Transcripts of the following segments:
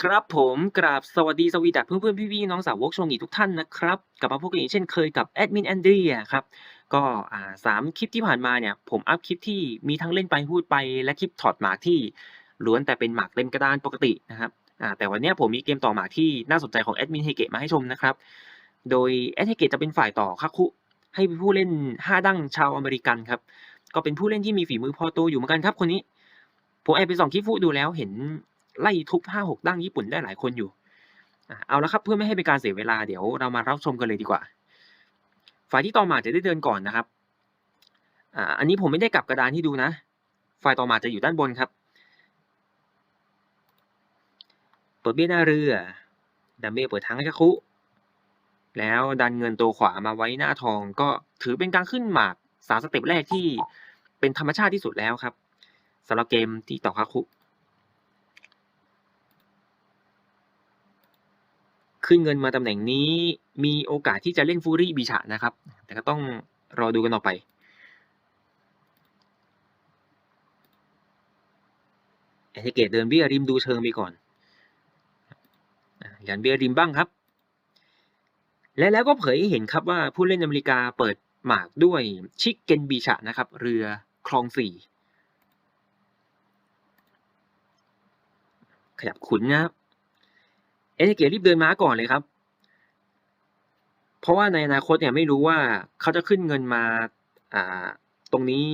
ครับผมกราบสวัสดีสวีดัสเพื่อนๆพี่ๆน้องสาวกชงอีทุกท่านนะครับกลับมาพบกันอีกเช่นเคยกับแอดมินแอนเดรียครับก็อ่าสามคลิปที่ผ่านมาเนี่ย ผมอัพคลิปที่มีทั้งเล่นไปพูดไปและคลิปถอดหมากที่ล้วนแต่เป็นหมากเต็มกระดานปกตินะครับอ่าแต่วันนี้ผมมีเกมต่อหมากที่น่าสนใจของแอดมินเฮเกะมาให้ชมนะครับ โดยแอดเฮเกะจะเป็นฝ่ายต่อคักคุให้ผู้เล่น 5 ดั้งชาวอเมริกันครับก็เป็นผู้เล่นที่มีฝีมือพอตัวอยู่เหมือนกันครับคนนี้ผมแอบไปส่องคลิปฟูดูแล้วเห็น ไล่ทุบห้าหกดั้งญี่ปุ่นได้หลายคนอยู่เอาละครับเพื่อไม่ให้เป็นการเสียเวลาเดี๋ยวเรามารับชมกันเลยดีกว่า ฝ่ายที่ต่อมาจะได้เดินก่อนนะครับอันนี้ผมไม่ได้กลับกระดานที่ดูนะ ฝ่ายต่อมาจะอยู่ด้านบนครับ เปิดเบี้ยหน้าเรือดัมเบ้เปิดทางให้คักคุ แล้วดันเงินตัวขวามาไว้หน้าทองก็ถือเป็นการขึ้นหมากสามสเต็ปแรกที่เป็นธรรมชาติที่สุดแล้วครับสำหรับเกมที่ต่อคักคุ ขึ้นเงินมาตำแหน่งนี้ มีโอกาสที่จะเล่นฟูรี่บีชะนะครับ แต่ก็ต้องรอดูกันต่อไปแอทิเกตเดินเบี้ยริมดูเชิงไปก่อนยันเบี้ยริมบ้างครับ และแล้วก็เผยให้เห็นครับว่าผู้เล่นอเมริกาเปิดหมากด้วยชิคเกนบีชะนะครับ เรือคลองสี่ขยับขุนนะครับ เอเทเกตรีบเดินม้าก่อนเลยครับ เพราะว่าในอนาคตเนี่ยไม่รู้ว่าเขาจะขึ้นเงินมาอ่าตรงนี้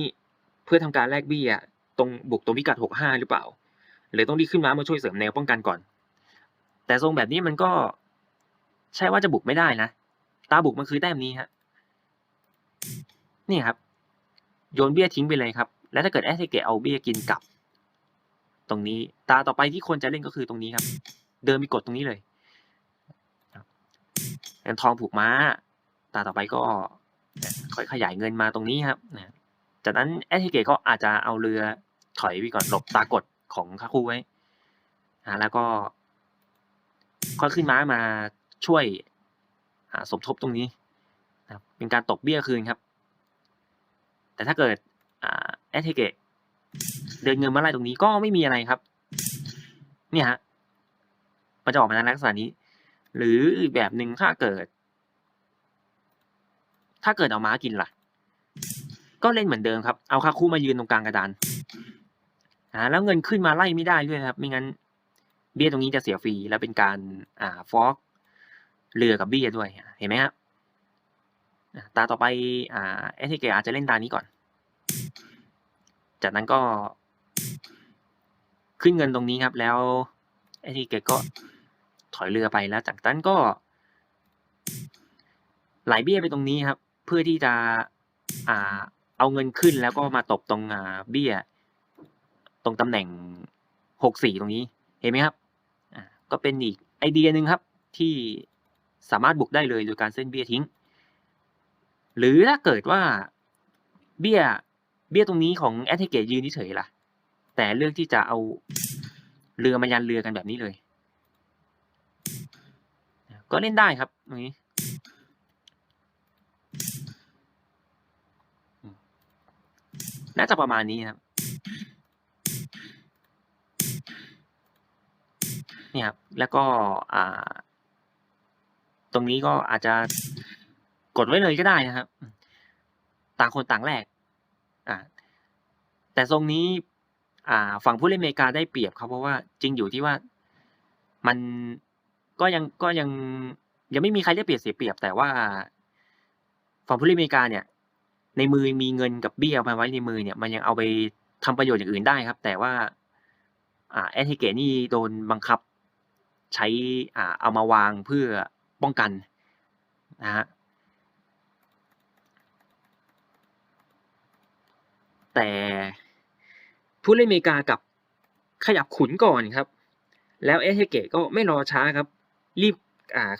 เพื่อทำการแลกเบี้ยตรงบุกตรงพิกัดหกห้าหรือเปล่าหรือต้องรีบขึ้นม้ามาช่วยเสริมแนวป้องกันก่อน แต่ทรงแบบนี้มันก็ใช่ว่าจะบุกไม่ได้นะ ตาบุกมันคือแต้มนี้ฮะนี่ครับ โยนเบี้ยทิ้งไปเลยครับ แล้วถ้าเกิดแอสเซเกตเอาเบี้ยกินกลับ ตรงนี้ตาต่อไปที่ควรจะเล่นก็คือตรงนี้ครับ เดินมีกดตรงนี้เลยเงินทองผูกม้า ตาต่อไปก็ค่อยขยายเงินมาตรงนี้ครับนะจากนั้นแอสเซเกก็อาจจะเอาเรือถอยไปก่อนหลบตากดของคาคูไว้อ่าแล้วก็ค่อยขึ้นม้ามาช่วยอ่าสมทบตรงนี้นะครับเป็นการตบเบี้ยคืนครับ แต่ถ้าเกิดอ่าแอสเทเกเดินเงินมาไล่ตรงนี้ก็ไม่มีอะไรครับ เนี่ยฮะ มันจะออกมาในลักษณะนี้ หรืออีกแบบหนึ่งถ้าเกิด ถ้าเกิดเอาม้ากินล่ะ ก็เล่นเหมือนเดิมครับ เอาคาคูมายืนตรงกลางกระดานอ่าแล้วเงินขึ้นมาไล่ไม่ได้ด้วยครับ ไม่งั้น เบี้ยตรงนี้จะเสียฟรีแล้วเป็นการอ่าฟอกเรือกับเบี้ยด้วย เห็นไหมครับตาต่อไปอ่าเอสเกอาจจะเล่นตานี้ก่อน จากนั้นก็ขึ้นเงินตรงนี้ครับ แล้วเอสเกก็ ถอยเรือไปแล้ว จากนั้นก็ ไหลเบี้ยไปตรงนี้ครับ เพื่อที่จะอ่า เอาเงินขึ้นแล้วก็มาตบตรงอ่าเบี้ย ตรงตำแหน่งหกสี่ตรงนี้ เห็นไหมครับอ่าก็เป็นอีกไอเดียหนึ่งครับ ที่สามารถบุกได้เลยโดยการเส้นเบี้ยทิ้ง หรือถ้าเกิดว่าเบี้ยเบี้ยตรงนี้ของแอตเทเกตยืนเฉยๆล่ะ แต่เลือกที่จะเอาเรือมายันเรือกันแบบนี้เลย ก็เล่นได้ครับตรงนี้น่าจะประมาณนี้ครับเนี่ยครับ แล้วก็อ่า ตรงนี้ก็อาจจะกดไว้เลยก็ได้นะครับ ต่างคนต่างแลกอ่า แต่ทรงนี้ อ่า ฝั่งผู้เล่นอเมริกาได้เปรียบครับเพราะว่าจริงอยู่ที่ว่ามัน ก็ยังก็ยังยังไม่มีใครได้เปรียบเสียเปรียบ แต่ว่าฝั่งผู้เล่นอเมริกาเนี่ย ในมือมีเงินกับเบี้ยมาไว้ในมือเนี่ย มันยังเอาไปทำประโยชน์อย่างอื่นได้ครับ แต่ว่า อ่าแอทเกตนี่โดนบังคับใช้อ่าเอามาวางเพื่อป้องกันนะฮะแต่ผู้เล่นอเมริกากับขยับขุนก่อนครับ แล้วเอเทเกตก็ไม่รอช้าครับ รีบ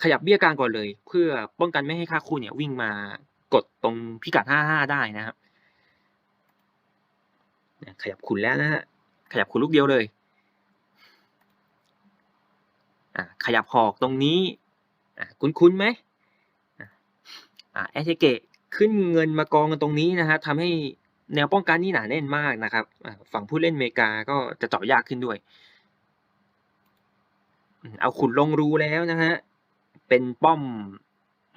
ขยับเบี้ยกลางก่อนเลย เพื่อป้องกันไม่ให้ค่าคู่เนี่ยวิ่งมากดตรงพิกัดห้าห้าได้นะครับขยับขุนแล้วนะฮะขยับขุนลูกเดียวเลยขยับหอกตรงนี้คุ้นๆไหมอ่าแอทเกตขึ้นเงินมากองกันตรงนี้นะฮะทำให้แนวป้องกันนี่หนาแน่นมากนะครับฝั่งผู้เล่นอเมริกาก็จะเจาะยากขึ้นด้วย เอาขุนลงรูแล้วนะฮะ เป็นป้อม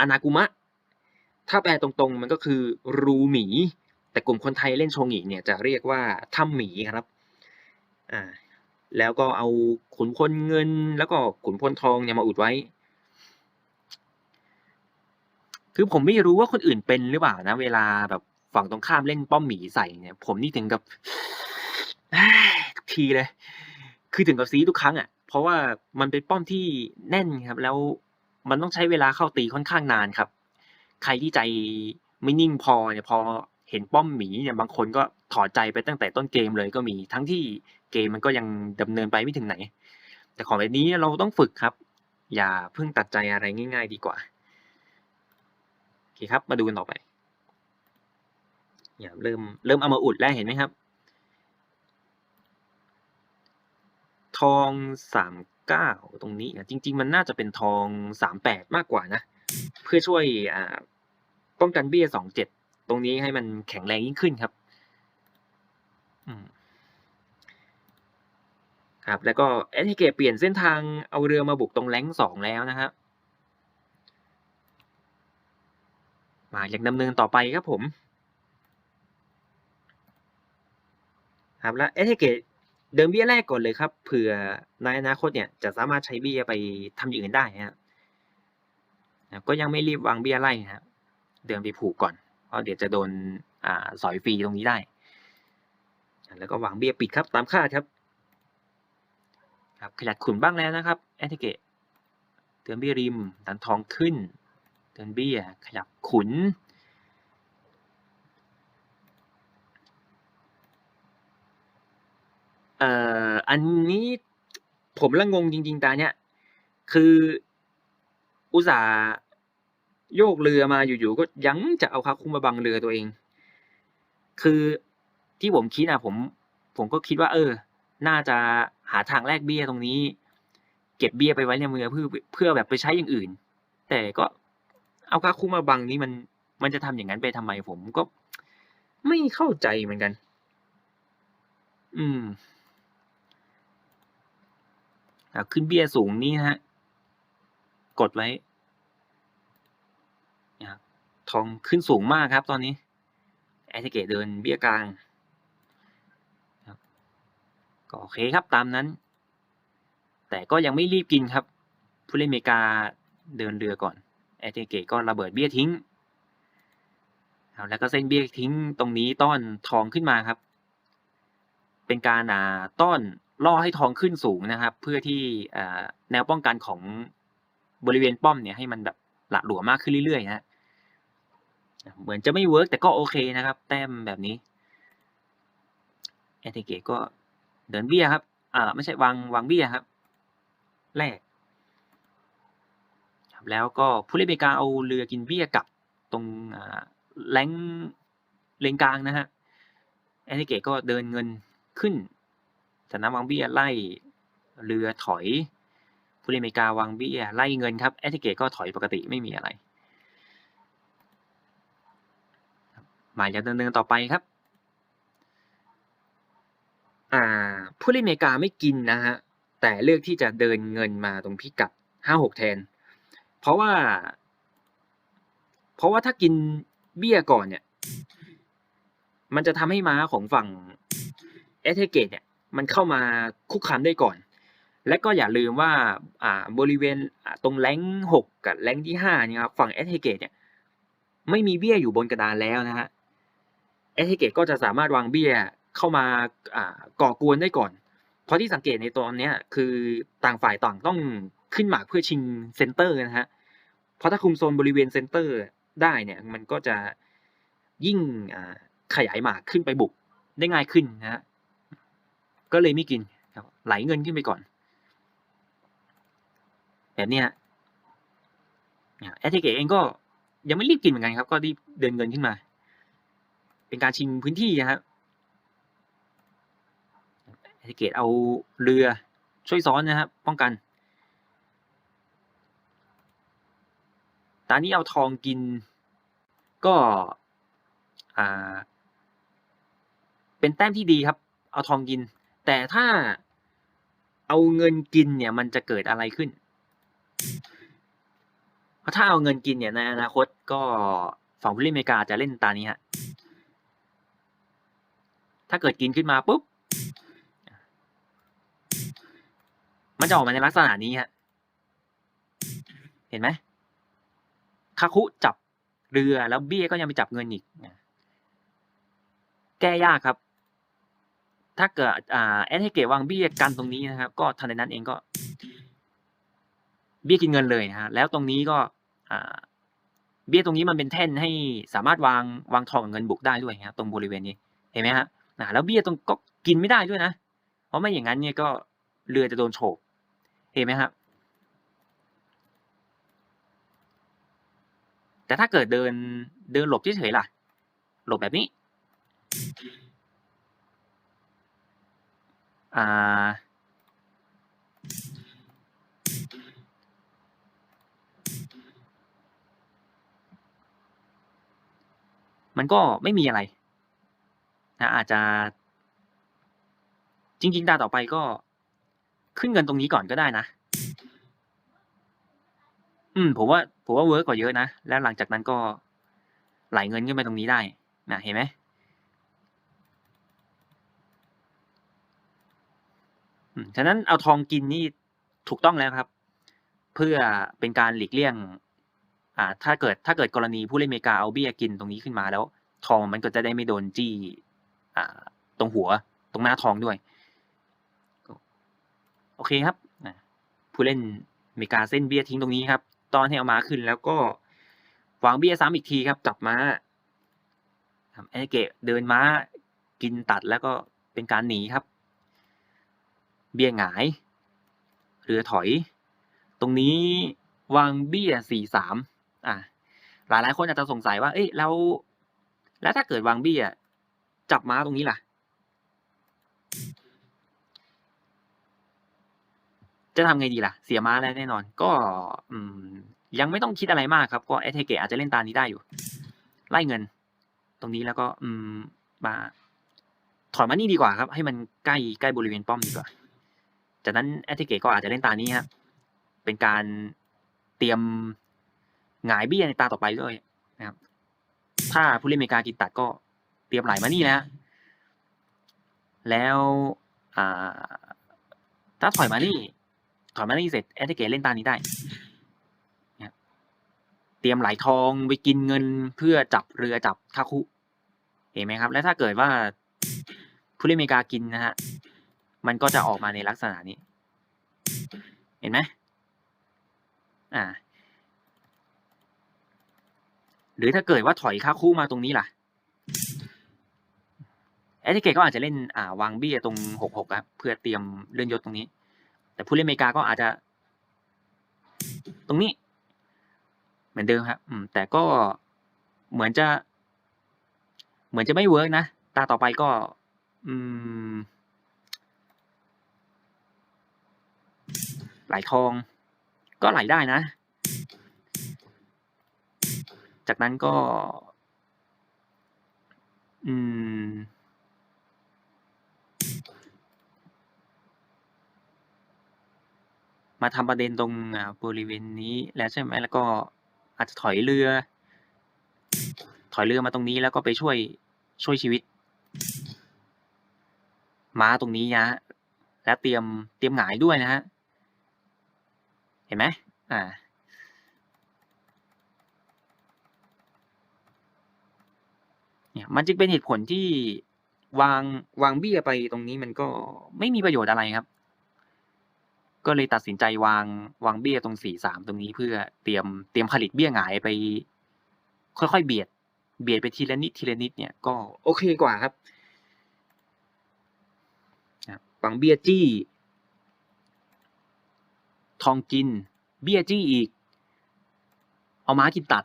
อนากุมะ ถ้าแปลตรงๆมันก็คือรูหมี แต่กลุ่มคนไทยเล่นชงิเนี่ยจะเรียกว่าถ้ำหมีครับ อ่า แล้วก็เอาขุนพลเงินแล้วก็ขุนพลทองเนี่ยมาอุดไว้ คือผมไม่รู้ว่าคนอื่นเป็นหรือเปล่านะ เวลาแบบฝั่งตรงข้ามเล่นป้อมหมีใส่เนี่ย ผมนี่ถึงกับทุกทีเลย คือถึงกับซีทุกครั้งอะ เพราะว่ามันเป็นป้อมที่แน่นครับ แล้วมันต้องใช้เวลาเข้าตีค่อนข้างนานครับ ใครที่ใจไม่นิ่งพอเนี่ยพอเห็นป้อมหมีเนี่ยบางคนก็ถอดใจไปตั้งแต่ต้นเกมเลยก็มี ทั้งที่เกมมันก็ยังดำเนินไปไม่ถึงไหน แต่ของแบบนี้เราต้องฝึกครับ อย่าเพิ่งตัดใจอะไรง่าย ๆ ดีกว่าโอเคครับ มาดูกันต่อไปอย่าเริ่มเริ่มเอามาอุดแล้วเห็นไหมครับ ทองสามเก้าตรงนี้นะจริง ๆ มันน่าจะเป็นทองสามแปดมากกว่านะ เพื่อช่วยอ่าป้องกันเบี้ยสองเจ็ดตรงนี้ให้มันแข็งแรงยิ่งขึ้นครับอืมครับแล้วก็เอทิเกตเปลี่ยนเส้นทางเอาเรือมาบุกตรงแรงสองแล้วนะครับมายังดำเนินต่อไปครับผม ครับแล้วเอทิเกต เดิมเบี้ยแรกก่อนเลยครับเผื่อในอนาคตเนี่ยจะสามารถใช้เบี้ยไปทำอย่างอื่นได้นะครับก็ยังไม่รีบวางเบี้ยไล่นะครับเดิมไปผูกก่อนเพราะเดี๋ยวจะโดนอ่าสอยฟรีตรงนี้ได้ แล้วก็วางเบี้ยปิดครับตามคาดครับครับขยัดขุนบ้างแล้วนะครับแอทิเกตเตือนเบี้ยริมดันทองขึ้นเตือนเบี้ยขยับขุน เอ่ออันนี้ผมละงงจริง ๆ ตาเนี้ยคืออุตส่าห์โยกเรือมาอยู่ๆก็ยังจะเอาคาคุมาบังเรือตัวเอง คือที่ผมคิดอะผม ผมก็คิดว่า เออ น่าจะหาทางแลกเบี้ยตรงนี้ เก็บเบี้ยไปไว้ในมือเพื่อเพื่อแบบไปใช้อย่างอื่น แต่ก็เอาคาคุมาบังนี้มันมันจะทำอย่างนั้นไปทำไมผมก็ไม่เข้าใจเหมือนกัน อืม ขึ้นเบี้ยสูงนี้นะฮะกดไว้นะทองขึ้นสูงมากครับตอนนี้แอทิเกตเดินเบี้ยกลางก็โอเคครับตามนั้น แต่ก็ยังไม่รีบกินครับ ผู้เล่นอเมริกาเดินเรือก่อนแอทิเกตก็ระเบิดเบี้ยทิ้งแล้วก็เส้นเบี้ยทิ้งตรงนี้ต้อนทองขึ้นมาครับ เป็นการอ่าต้อน ล่อให้ทองขึ้นสูงนะครับ เพื่อที่แนวป้องกันของบริเวณป้อมเนี่ยให้มันแบบหละหลวมมากขึ้นเรื่อยๆนะฮะเหมือนจะไม่เวิร์กแต่ก็โอเคนะครับ แต้มแบบนี้แอติเกตก็เดินเบี้ยครับอ่าไม่ใช่วางวางเบี้ยครับ แรกครับแล้วก็ผู้เล่นเมกาเอาเรือกินเบี้ยกลับตรงอ่าแรงเลนกลางนะฮะแอติเกตก็เดินเงินขึ้น สนามวางเบี้ยไล่เรือถอยผู้เล่นอเมริกาวางเบี้ยไล่เงินครับแอติเกตก็ถอยปกติไม่มีอะไรมาย่างดำเนินต่อไปครับอ่าผู้เล่นอเมริกาไม่กินนะฮะแต่เลือกที่จะเดินเงินมาตรงพิกัดห้าหกแทน เพราะว่า เพราะว่าถ้ากินเบี้ยก่อนเนี่ย มันจะทำให้ม้าของฝั่งเอเทเกตเนี่ย มันเข้ามาคุกคามได้ก่อน และก็อย่าลืมว่าบริเวณตรงแรงหกกับแรงที่ห้าเนี่ยครับฝั่งเอเทเกตเนี่ยไม่มีเบี้ยอยู่บนกระดานแล้วนะฮะเอเทเกตก็จะสามารถวางเบี้ยเข้ามาก่อกวนได้ก่อน เพราะที่สังเกตในตอนนี้คือต่างฝ่ายต่างต้องขึ้นหมากเพื่อชิงเซนเตอร์นะฮะเพราะถ้าคุมโซนบริเวณเซนเตอร์ได้เนี่ยมันก็จะยิ่งขยายหมากขึ้นไปบุกได้ง่ายขึ้นนะฮะ ก็เลยไม่กินครับไหลเงินขึ้นไปก่อน แบบนี้ยแอตเทเกตเองก็ยังไม่รีบกินเหมือนกันครับ ก็รีบเดินเงินขึ้นมา เป็นการชิงพื้นที่นะครับแอตเทเกตเอาเรือช่วยซ้อนนะครับป้องกัน ตอนนี้เอาทองกินก็อ่าเป็นแต้มที่ดีครับ เอาทองกิน แต่ถ้าเอาเงินกินเนี่ยมันจะเกิดอะไรขึ้น เพราะถ้าเอาเงินกินเนี่ยในอนาคตก็ฝั่งผู้เล่นอเมริกาจะเล่นตานี้ฮะ ถ้าเกิดกินขึ้นมาปุ๊บ มันจะออกมาในลักษณะนี้ฮะ เห็นไหมคาคุจับเรือแล้วเบี้ยก็ยังไปจับเงินอีก แก้ยากครับ ถ้าเกิดอ่าแอดให้เกวางเบี้ยกันตรงนี้นะครับ ก็ทันใดนั้นเองก็ เบี้ยกินเงินเลยนะฮะแล้วตรงนี้ก็อ่าเบี้ยตรงนี้มันเป็นแท่นให้สามารถวางวางทองกับเงินบุกได้ด้วยครับตรงบริเวณนี้เห็นไหมฮะอ่าแล้วเบี้ยตรงก็กินไม่ได้ด้วยนะ เพราะไม่อย่างนั้นเนี่ยก็เรือจะโดนโฉบเห็นไหมครับแต่ถ้าเกิดเดินเดินหลบเฉยๆล่ะ หลบแบบนี้ อ่า มันก็ไม่มีอะไรนะอาจจะจริง ๆ ตาต่อไปก็ขึ้นเงินตรงนี้ก่อนก็ได้นะ อืม ผมว่า ผมว่าเวิร์กกว่าเยอะนะ แล้วหลังจากนั้นก็ไหลเงินขึ้นไปตรงนี้ได้ นะ เห็นไหมอืม ฉะนั้นเอาทองกินนี่ถูกต้องแล้วครับ เพื่อเป็นการหลีกเลี่ยง อ่า ถ้าเกิดถ้าเกิดกรณีผู้เล่นอเมริกาเอาเบี้ยกินตรงนี้ขึ้นมาแล้ว ทองมันก็จะได้ไม่โดนจี้ อ่า ตรงหัว ตรงหน้าทองด้วย โอเคครับผู้เล่นอเมริกาเส้นเบี้ยทิ้งตรงนี้ครับ ตอนให้เอามาขึ้นแล้วก็วางเบี้ยซ้ำอีกทีครับจับม้าไอเกะเดินม้ากินตัดแล้วก็เป็นการหนีครับ เบี้ยหงาย เรือถอย ตรงนี้วางเบี้ยสี่สามอะหลายหลายคนอาจจะสงสัยว่า เอ้ยแล้วแล้วถ้าเกิดวางเบี้ย จับม้าตรงนี้ล่ะ จะทำไงดีล่ะ เสียม้าแล้วแน่นอน ก็ยังไม่ต้องคิดอะไรมากครับ ก็เอเทเกอาจจะเล่นตานี้ได้อยู่ ไล่เงิน ตรงนี้แล้วก็ อืมมาถอยมานี่ดีกว่าครับ ให้มันใกล้ใกล้บริเวณป้อมดีกว่า จากนั้นเอเทเกะก็อาจจะเล่นตานี้ฮะเป็นการเตรียมหงายเบี้ยในตาต่อไปด้วยนะครับ ถ้าผู้เล่นอเมริกากินตัดก็เตรียมไหลมานี่นะแล้วถ้าถอยมานี่ ถอยมานี่เสร็จแอตเกตเล่นตานี้ได้เตรียมไหลทองไปกินเงินเพื่อจับเรือจับคาคุ เห็นไหมครับ แล้วถ้าเกิดว่าผู้เล่นอเมริกากินนะฮะ มันก็จะออกมาในลักษณะนี้ เห็นไหมอ่า หรือถ้าเกิดว่าถอยค่าคู่มาตรงนี้ล่ะแอติเกตก็อาจจะเล่นอ่าวางเบี้ยตรงหกหกครับเพื่อเตรียมเลื่อนยศตรงนี้ แต่ผู้เล่นอเมริกาก็อาจจะ ตรงนี้ เหมือนเดิมครับแต่ก็เหมือนจะ เหมือนจะไม่เวิร์กนะ ตาต่อไปก็ อืม ไหลทอง ก็ไหลได้นะ จากนั้นก็ อืม มาทำประเด็นตรงบริเวณนี้แล้วใช่ไหมแล้วก็อาจจะถอยเรือ ถอยเรือมาตรงนี้แล้วก็ไปช่วยช่วยชีวิต ม้าตรงนี้นะฮะและเตรียมเตรียมหงายด้วยนะฮะ เห็นไหมอ่าเนี่ยมันจึงเป็นเหตุผลที่วางวางเบี้ยไปตรงนี้มันก็ไม่มีประโยชน์อะไรครับ ก็เลยตัดสินใจวางวางเบี้ยตรงสี่สามตรงนี้เพื่อเตรียมเตรียมผลิตเบี้ยหงายไป ค่อยๆเบียด เบียดไปทีละนิดทีละนิดเนี่ยก็โอเคกว่าครับวางเบี้ยจี้ ทองกิน เบี้ยจี้อีก เอาม้ากินตัด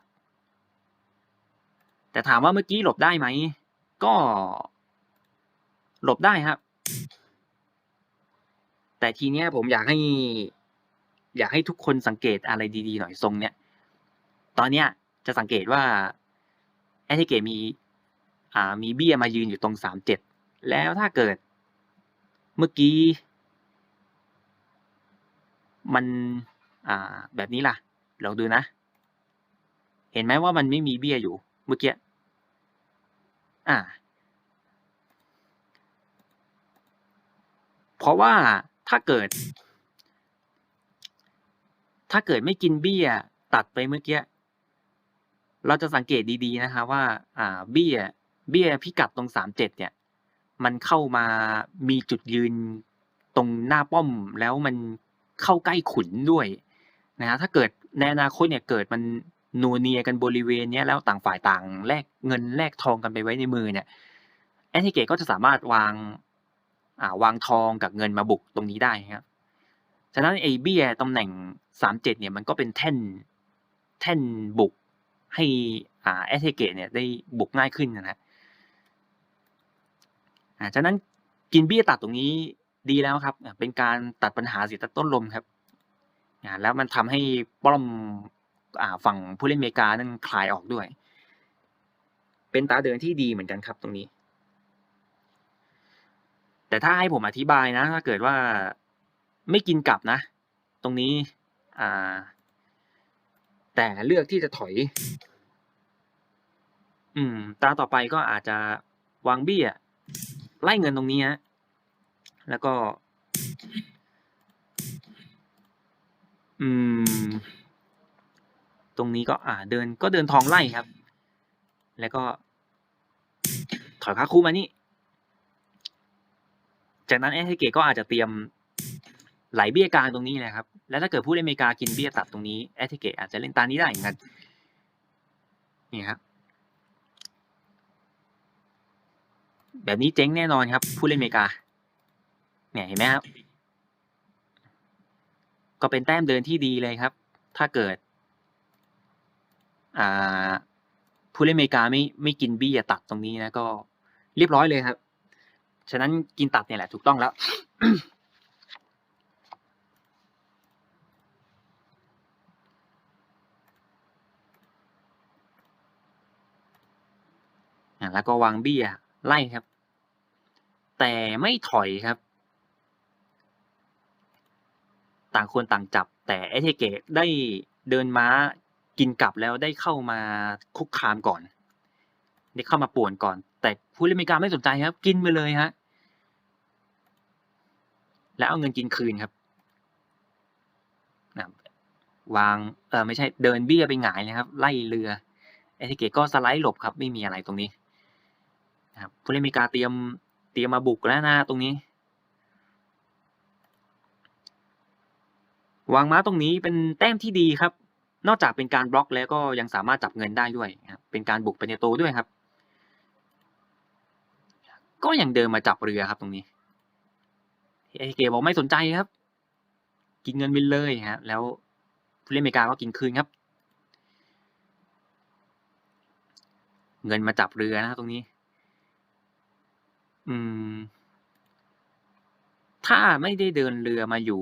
แต่ถามว่าเมื่อกี้หลบได้ไหม ก็ หลบได้ครับ แต่ทีเนี้ยผมอยากให้ อยากให้ทุกคนสังเกตอะไรดีๆหน่อยทรงเนี้ย ตอนเนี้ยจะสังเกตว่าแอตเกตมีอ่ามีเบี้ยมายืนอยู่ตรงสามเจ็ดแล้วถ้าเกิด เมื่อกี้ มันอ่าแบบนี้ล่ะ ลองดูนะ เห็นไหมว่ามันไม่มีเบี้ยอยู่เมื่อกี้ อ่า เพราะว่าถ้าเกิด ถ้าเกิดไม่กินเบี้ยตัดไปเมื่อกี้ เราจะสังเกตดีๆนะคะว่า อ่า เบี้ย เบี้ยพิกัดตรง37เนี่ย มันเข้ามามีจุดยืนตรงหน้าป้อมแล้วมัน เข้าใกล้ขุนด้วยนะครับถ้าเกิดในอนาคตเนี่ยเกิดมันนัวเนียกันบริเวณเนี้ยแล้วต่างฝ่ายต่างแลกเงินแลกทองกันไปไว้ในมือเนี่ยแอนทิเกตก็จะสามารถวางอ่าวางทองกับเงินมาบุกตรงนี้ได้ครับฉะนั้นไอเบี้ยตำแหน่ง37เจ็ดเนี่ยมันก็เป็นแท่นแท่นบุกให้อ่าแอนทิเกตเนี่ยได้บุกง่ายขึ้นนะครับอ่าฉะนั้นกินเบี้ยตัดตรงนี้ ดีแล้วครับ เป็นการตัดปัญหาเสียแต่ต้นลมครับแล้วมันทำให้ป้อมฝั่งผู้เล่นอเมริกานั้นคลายออกด้วย เป็นตาเดินที่ดีเหมือนกันครับตรงนี้ แต่ถ้าให้ผมอธิบายนะ ถ้าเกิดว่าไม่กินกลับนะ ตรงนี้อ่าแต่เลือกที่จะถอย อืม ตาต่อไปก็อาจจะวางเบี้ยไล่เงินตรงนี้ฮะ แล้วก็ อืม ตรงนี้ก็อ่าเดินก็เดินทองไล่ครับ แล้วก็ ถอยพระครูมานี่ จากนั้นแอนทิเกตก็อาจจะเตรียมไหลเบี้ยกลางตรงนี้เลยครับ แล้วถ้าเกิดผู้เล่นอเมริกากินเบี้ยตัดตรงนี้แอนทิเกตอาจจะเล่นตานี้ได้เหมือนกันนี่ครับแบบนี้เจ๊งแน่นอนครับ ผู้เล่นอเมริกา เนี่ยเห็นไหมครับ ก็เป็นแต้มเดินที่ดีเลยครับ ถ้าเกิดอ่าผู้เล่นอเมริกาไม่ไม่กินบี้ยตัดตรงนี้นะก็เรียบร้อยเลยครับ ฉะนั้นกินตัดเนี่ยแหละถูกต้องแล้วแล้วก็วางเบี้ยไล่ครับ แต่ไม่ถอยครับ ต่างคนต่างจับ แต่แอทิเกตได้เดินม้ากินกลับแล้วได้เข้ามาคุกคามก่อน ได้เข้ามาป่วนก่อน แต่ผู้เล่นอเมริกาไม่สนใจครับ กินไปเลยฮะ แล้วเอาเงินกินคืนครับนะวางเออไม่ใช่เดินเบี้ยไปหงายเลยครับ ไล่เรือแอทิเกตก็สไลด์หลบครับ ไม่มีอะไรตรงนี้นะครับผู้เล่นอเมริกาเตรียมเตรียมมาบุกแล้วนะตรงนี้ วางม้าตรงนี้เป็นแต้มที่ดีครับ นอกจากเป็นการบล็อกแล้วก็ยังสามารถจับเงินได้ด้วยครับเป็นการบุกไปในโตด้วยครับ ก็ยังเดินมาจับเรือครับตรงนี้เอเกบอกไม่สนใจครับ กินเงินไปเลยฮะแล้วผู้เล่นอเมริกาก็กินคืนครับ เงินมาจับเรือนะครับตรงนี้ อืม ถ้าไม่ได้เดินเรือมาอยู่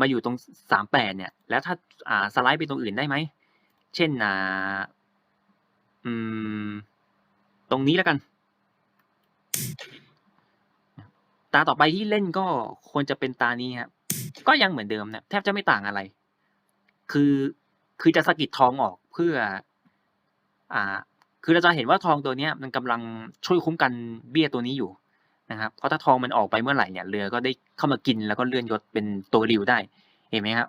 มาอยู่ตรงสามแปดเนี่ย แล้วถ้าอ่าสไลด์ไปตรงอื่นได้ไหม เช่นอ่าอืม ตรงนี้แล้วกัน ตาต่อไปที่เล่นก็ควรจะเป็นตานี้ครับก็ยังเหมือนเดิมนะแทบจะไม่ต่างอะไร คือคือจะสะกิดทองออกเพื่อ อ่า คือเราจะเห็นว่าทองตัวเนี้ย มันกำลังช่วยคุ้มกันเบี้ยตัวนี้อยู่ นะครับเพราะถ้าทองมันออกไปเมื่อไหร่เนี่ยเรือก็ได้เข้ามากินแล้วก็เลื่อนยศเป็นตัวริวได้ เห็นไหมครับ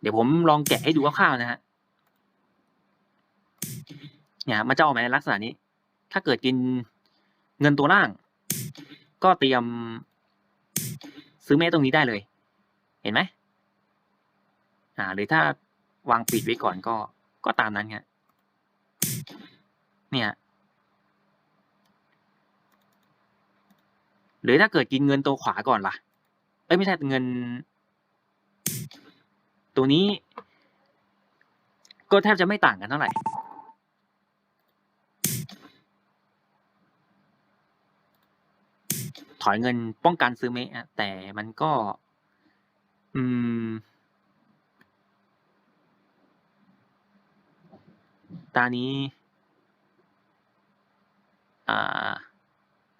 เดี๋ยวผมลองแกะให้ดูคร่าวๆนะฮะเนี่ยมันจะออกมาในลักษณะนี้ ถ้าเกิดกินเงินตัวล่าง ก็เตรียมซื้อเมตรตรงนี้ได้เลย เห็นไหมอ่า หรือถ้าวางปิดไว้ก่อนก็ก็ตามนั้นครับเนี่ย หรือถ้าเกิดกินเงินตัวขวาก่อนล่ะ เอ้ยไม่ใช่เงิน ตัวนี้ ก็แทบจะไม่ต่างกันเท่าไหร่ถอยเงินป้องกันซื้อเมะแต่มันก็ อืม ตานี้ อ่า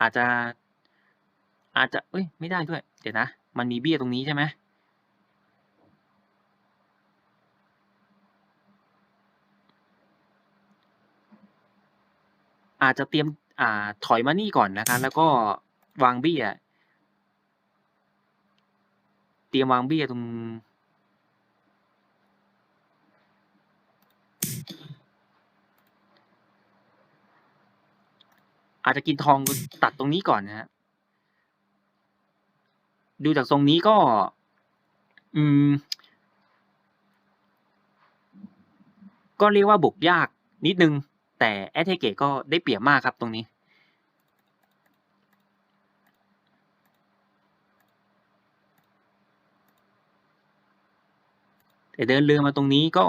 อาจจะ อาจจะเอ้ยไม่ได้ด้วย เดี๋ยวนะ มันมีเบี้ยตรงนี้ใช่ไหมอาจจะเตรียมอ่าถอยมานี่ก่อนนะครับ แล้วก็วางเบี้ย เตรียมวางเบี้ยตรงอาจจะกินทองตัดตรงนี้ก่อนนะครับ ดูจากทรงนี้ก็ อืม ก็เรียกว่าบุกยากนิดนึง แต่แอตเทเกตก็ได้เปรียบมากครับตรงนี้ แต่เดินเรือมาตรงนี้ก็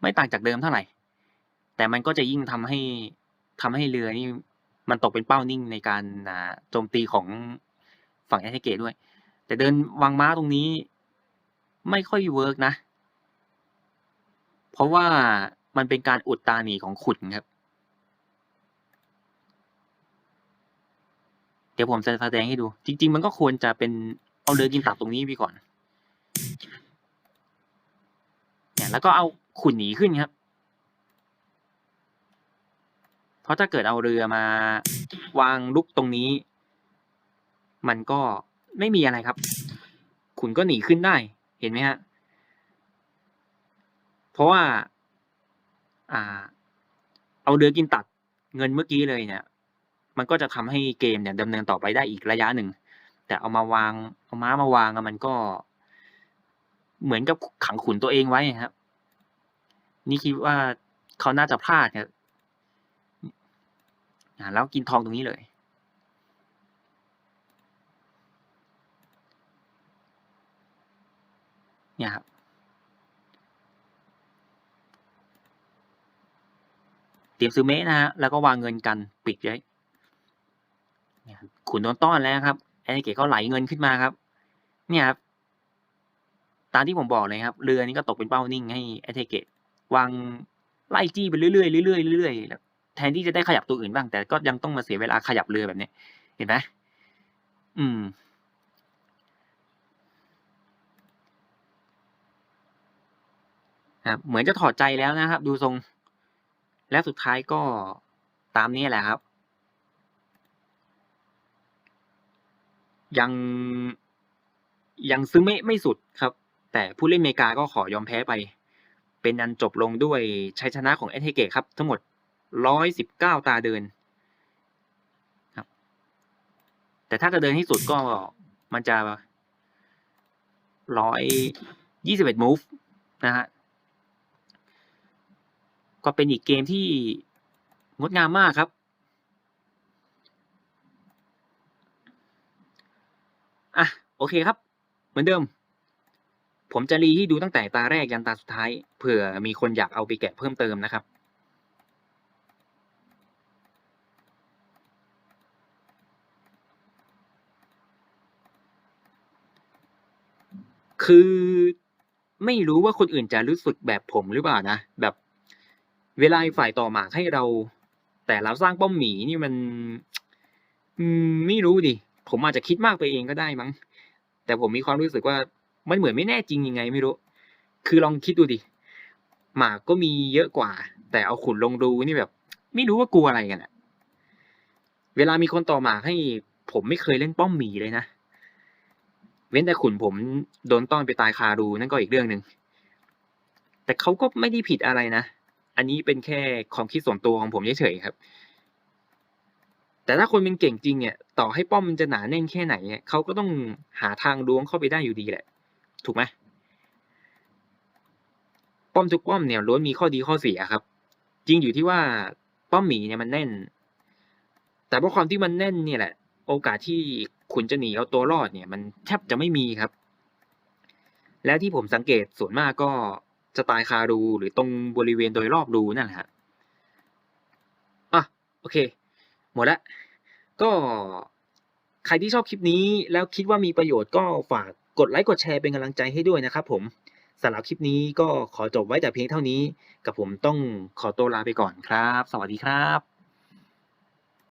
ไม่ต่างจากเดิมเท่าไหร่ แต่มันก็จะยิ่งทำให้ทำให้เรือนี่ มันตกเป็นเป้านิ่งในการโจมตีของฝั่งแอตเทเกตด้วย แต่เดินวางม้าตรงนี้ไม่ค่อยเวิร์กนะ เพราะว่ามันเป็นการอุดตาหนีของขุนครับ เดี๋ยวผมจะแสดงให้ดู จริง ๆ มันก็ควรจะเป็นเอาเรือกินตับตรงนี้ไปก่อนเนี่ยแล้วก็เอาขุนหนีขึ้นครับ เพราะถ้าเกิดเอาเรือมาวางลุกตรงนี้ มันก็ไม่มีอะไรครับขุนก็หนีขึ้นได้ เห็นไหมฮะ เพราะว่า อ่า เอาเรือกินตัดเงินเมื่อกี้เลยเนี่ย มันก็จะทำให้เกมเนี่ยดำเนินต่อไปได้อีกระยะหนึ่ง แต่เอามาวาง เอาม้ามาวางอะมันก็ เหมือนกับขังขุนตัวเองไว้ครับ นี่คิดว่าเขาน่าจะพลาดครับ อ่าแล้วกินทองตรงนี้เลยเนี่ยครับเตรียมซื้อเมะนะฮะแล้วก็วางเงินกันปิดไว้เยครับขุนโดนต้อนแล้วครับแอนเกตก็ไหลเงินขึ้นมาครับ เนี่ยครับตามที่ผมบอกเลยครับ เรือนี้ก็ตกเป็นเป้านิ่งให้แอตเทเกตวางไล่จี้ไปเรื่อยๆเรื่อยๆเรื่อยๆ แทนที่จะได้ขยับตัวอื่นบ้าง แต่ก็ยังต้องมาเสียเวลาขยับเรือแบบนี้ เห็นไหมอืม ครับ เหมือนจะถอดใจแล้วนะครับ ดูทรง และสุดท้ายก็ตามนี้แหละครับ ยังยังซื้อไม่ไม่สุดครับ แต่ผู้เล่นอเมริกาก็ขอยอมแพ้ไป เป็นอันจบลงด้วยชัยชนะของเอเทเกครับทั้งหมด ร้อยสิบเก้าตาเดินครับ แต่ถ้าจะเดินที่สุดก็มันจะร้อยยี่สิบเอ็ดมูฟนะฮะก็เป็นอีกเกมที่งดงามมากครับอะโอเคครับ เหมือนเดิม ผมจะรีให้ดูตั้งแต่ตาแรกยันตาสุดท้ายเผื่อมีคนอยากเอาไปแกะเพิ่มเติมนะครับ คือไม่รู้ว่าคนอื่นจะรู้สึกแบบผมหรือเปล่านะ แบบเวลาฝ่ายต่อหมากให้เรา แต่เราสร้างป้อมหมีนี่มันมไม่รู้ดิ ผมอาจจะคิดมากไปเองก็ได้มั้ง แต่ผมมีความรู้สึกว่ามันเหมือนไม่แน่จริงยังไงไม่รู้ คือลองคิดดูดิ หมากก็มีเยอะกว่า แต่เอาขุนลงดูนี่แบบ ไม่รู้ว่ากลัวอะไรกันอะเวลามีคนต่อหมากให้ ผมไม่เคยเล่นป้อมหมีเลยนะ เว้นแต่ขุนผมโดนต้อนไปตายคารูนั่นก็อีกเรื่องหนึ่งแต่เขาก็ไม่ได้ผิดอะไรนะ อันนี้เป็นแค่ความคิดส่วนตัวของผมเฉยๆครับ แต่ถ้าคนเป็นเก่งจริงเนี่ย ต่อให้ป้อมมันจะหนาแน่นแค่ไหนเนี่ยเขาก็ต้องหาทางล้วงเข้าไปได้อยู่ดีแหละ ถูกไหมป้อมทุกป้อมเนี่ยล้วนมีข้อดีข้อเสียครับ จริงอยู่ที่ว่าป้อมหมีเนี่ยมันแน่น แต่เพราะความที่มันแน่นเนี่ยแหละ โอกาสที่ ขุนจะหนีเอาตัวรอดเนี่ยมันแทบจะไม่มีครับ และที่ผมสังเกตส่วนมากก็จะตายคารูหรือตรงบริเวณโดยรอบรูนั่นแหละฮะอะโอเค หมดละก็ใครที่ชอบคลิปนี้แล้วคิดว่ามีประโยชน์ก็ฝากกดไลค์กดแชร์เป็นกำลังใจให้ด้วยนะครับผมสำหรับคลิปนี้ก็ขอจบไว้แต่เพียงเท่านี้ กับผมต้องขอตัวลาไปก่อนครับ สวัสดีครับ